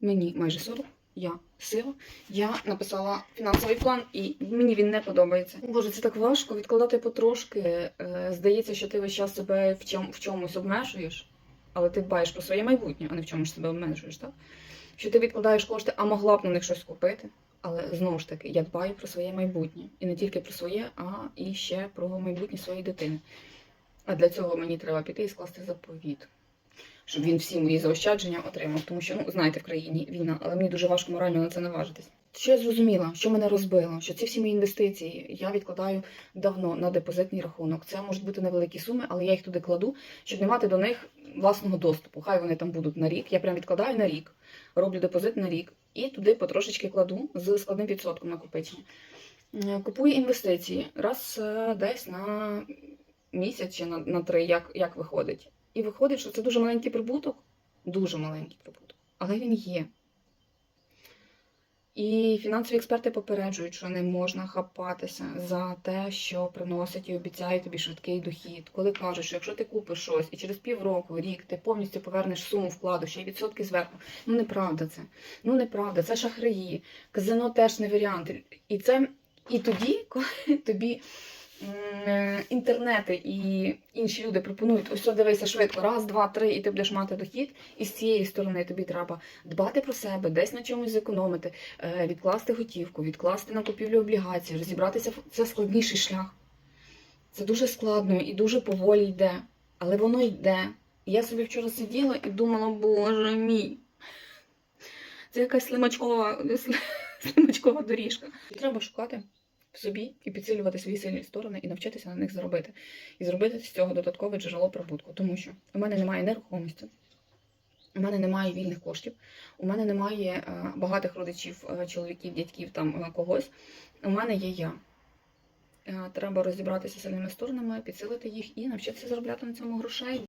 мені майже 40, я сила. Я написала фінансовий план, і мені він не подобається. Боже, це так важко відкладати потрошки. Е, Здається, що ти весь час себе в, чом, в чомусь обмежуєш, але ти дбаєш про своє майбутнє, а не в чомусь себе обмежуєш, так? Що ти відкладаєш кошти, а могла б на них щось купити. Але знову ж таки, я дбаю про своє майбутнє. І не тільки про своє, а і ще про майбутнє своєї дитини. А для цього мені треба піти і скласти заповіт, щоб він всі мої заощадження отримав. Тому що, ну, знаєте, в країні війна, але мені дуже важко морально на це наважитись. Що я зрозуміла, що мене розбило, що ці всі мої інвестиції я відкладаю давно на депозитний рахунок. Це можуть бути невеликі суми, але я їх туди кладу, щоб не мати до них власного доступу. Хай вони там будуть на рік. Я прям відкладаю на рік, роблю депозит на рік і туди потрошечки кладу з складним відсотком накопичення. Купую інвестиції раз е, десь на місяць чи на, на три, як, як виходить. І виходить, що це дуже маленький прибуток, дуже маленький прибуток, але він є. І фінансові експерти попереджують, що не можна хапатися за те, що приносить і обіцяє тобі швидкий дохід. Коли кажуть, що якщо ти купиш щось і через півроку, рік ти повністю повернеш суму вкладу, ще й відсотки зверху. Ну неправда це. Ну неправда, це шахраї. Казино теж не варіант. І це і тоді, коли тобі інтернети і інші люди пропонують, ось дивися швидко, раз, два, три, і ти будеш мати дохід. І з цієї сторони тобі треба дбати про себе, десь на чомусь зекономити, е, відкласти готівку, відкласти на купівлю облігацій, розібратися це складніший шлях. Це дуже складно і дуже поволі йде, але воно йде. Я собі вчора сиділа і думала, боже мій. Це якась слимачкова, слимачкова доріжка. Треба шукати в собі і підсилювати свої сильні сторони і навчитися на них заробити. І зробити з цього додаткове джерело прибутку. Тому що у мене немає нерухомості, у мене немає вільних коштів, у мене немає е, багатих родичів, е, чоловіків, дядьків, там е, когось. У мене є я. Треба розібратися з сильними сторонами, підсилити їх і навчитися заробляти на цьому грошей.